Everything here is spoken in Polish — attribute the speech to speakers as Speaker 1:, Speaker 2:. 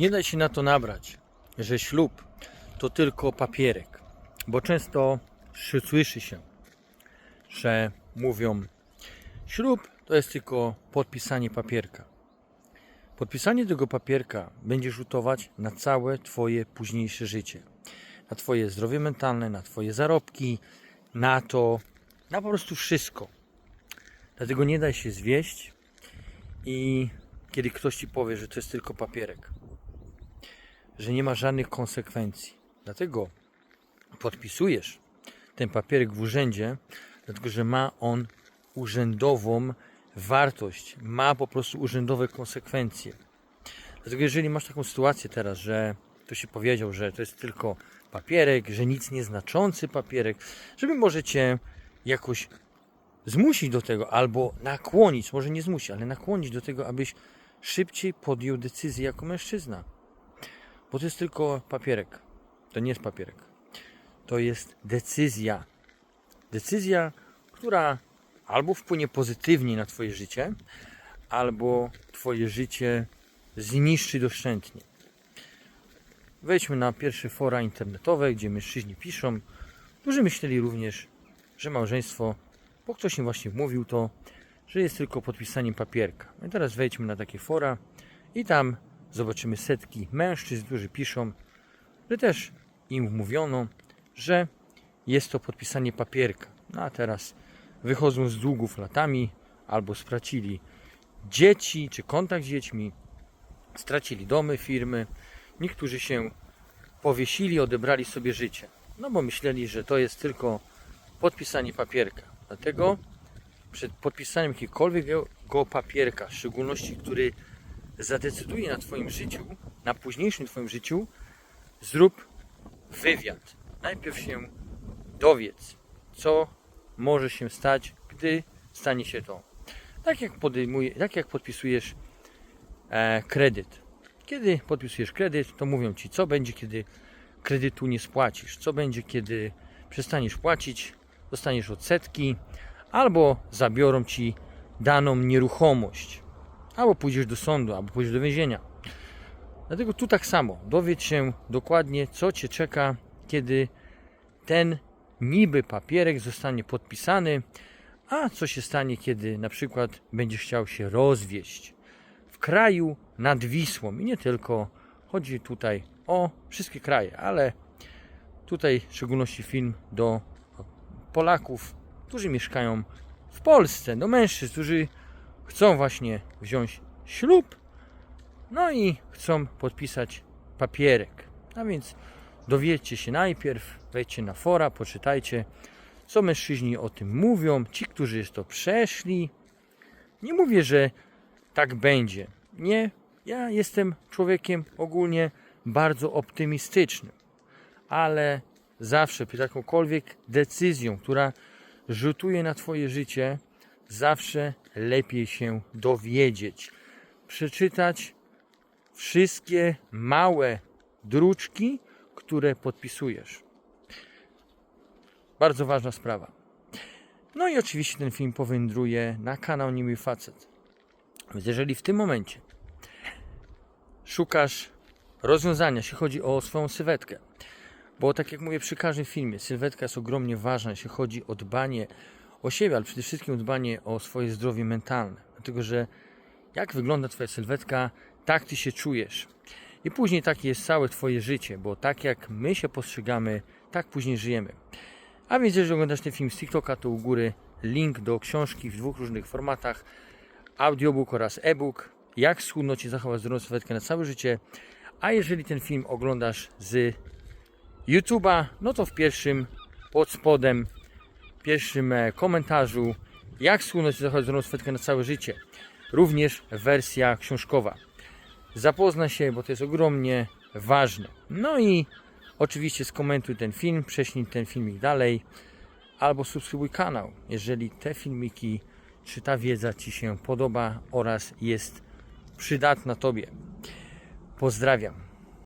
Speaker 1: Nie da się na to nabrać, że ślub to tylko papierek, bo często szy- słyszy się, że mówią, ślub to jest tylko podpisanie papierka. Podpisanie tego papierka będzie rzutować na całe Twoje późniejsze życie. Na Twoje zdrowie mentalne, na Twoje zarobki, na to, na po prostu wszystko. Dlatego nie daj się zwieść i kiedy ktoś Ci powie, że to jest tylko papierek, że nie ma żadnych konsekwencji. Dlatego podpisujesz ten papierek w urzędzie, dlatego że ma on urzędową wartość, ma po prostu urzędowe konsekwencje. Dlatego jeżeli masz taką sytuację teraz, że ktoś się powiedział, że to jest tylko papierek, że nic nieznaczący papierek, żeby może cię jakoś zmusić do tego, albo nakłonić, może nie zmusić, ale nakłonić do tego, abyś szybciej podjął decyzję jako mężczyzna. Bo to jest tylko papierek. To nie jest papierek. To jest decyzja. Decyzja, która albo wpłynie pozytywnie na Twoje życie, albo Twoje życie zniszczy doszczętnie. Wejdźmy na pierwsze fora internetowe, gdzie mężczyźni piszą, którzy myśleli również, że małżeństwo, bo ktoś im właśnie mówił to, że jest tylko podpisaniem papierka. No i teraz wejdźmy na takie fora i tam zobaczymy setki mężczyzn, którzy piszą, że też im mówiono, że jest to podpisanie papierka. No a teraz wychodzą z długów latami albo stracili dzieci czy kontakt z dziećmi, stracili domy, firmy. Niektórzy się powiesili, odebrali sobie życie. No bo myśleli, że to jest tylko podpisanie papierka. Dlatego przed podpisaniem jakiegokolwiek papierka, w szczególności który zadecyduje na Twoim życiu, na późniejszym Twoim życiu, zrób wywiad. Najpierw się dowiedz, co może się stać, gdy stanie się to. Tak jak, podejmuje, tak jak podpisujesz e, kredyt. Kiedy podpisujesz kredyt, to mówią Ci, co będzie, kiedy kredytu nie spłacisz, co będzie, kiedy przestaniesz płacić, dostaniesz odsetki, albo zabiorą Ci daną nieruchomość, albo pójdziesz do sądu, albo pójdziesz do więzienia. Dlatego tu tak samo. Dowiedz się dokładnie, co Cię czeka, kiedy ten niby papierek zostanie podpisany, a co się stanie, kiedy na przykład będziesz chciał się rozwieść w kraju nad Wisłą i nie tylko. Chodzi tutaj o wszystkie kraje, ale tutaj w szczególności film do Polaków, którzy mieszkają w Polsce, do mężczyzn, którzy chcą właśnie wziąć ślub, no i chcą podpisać papierek. A więc dowiedzcie się najpierw, wejdźcie na fora, poczytajcie, co mężczyźni o tym mówią, ci, którzy już to przeszli. Nie mówię, że tak będzie. Nie, ja jestem człowiekiem ogólnie bardzo optymistycznym, ale zawsze przy jakąkolwiek decyzją, która rzutuje na Twoje życie, zawsze lepiej się dowiedzieć, przeczytać wszystkie małe druczki, które podpisujesz. Bardzo ważna sprawa. No i oczywiście ten film powędruje na kanał Niemiły Facet. Więc jeżeli w tym momencie szukasz rozwiązania, jeśli chodzi o swoją sylwetkę, bo tak jak mówię przy każdym filmie, sylwetka jest ogromnie ważna, jeśli chodzi o dbanie o siebie, ale przede wszystkim dbanie o swoje zdrowie mentalne. Dlatego, że jak wygląda Twoja sylwetka, tak Ty się czujesz. I później takie jest całe Twoje życie, bo tak jak my się postrzegamy, tak później żyjemy. A więc jeżeli oglądasz ten film z TikToka, to u góry link do książki w dwóch różnych formatach. Audiobook oraz e-book. Jak schudnąć i zachować zdrową sylwetkę na całe życie. A jeżeli ten film oglądasz z YouTube'a, no to w pierwszym pod spodem, pierwszym e, komentarzu jak zachować zdrową sylwetkę na całe życie. Również wersja książkowa. Zapoznaj się, bo to jest ogromnie ważne. No i oczywiście skomentuj ten film, prześlij ten filmik dalej albo subskrybuj kanał, jeżeli te filmiki czy ta wiedza Ci się podoba oraz jest przydatna Tobie. Pozdrawiam.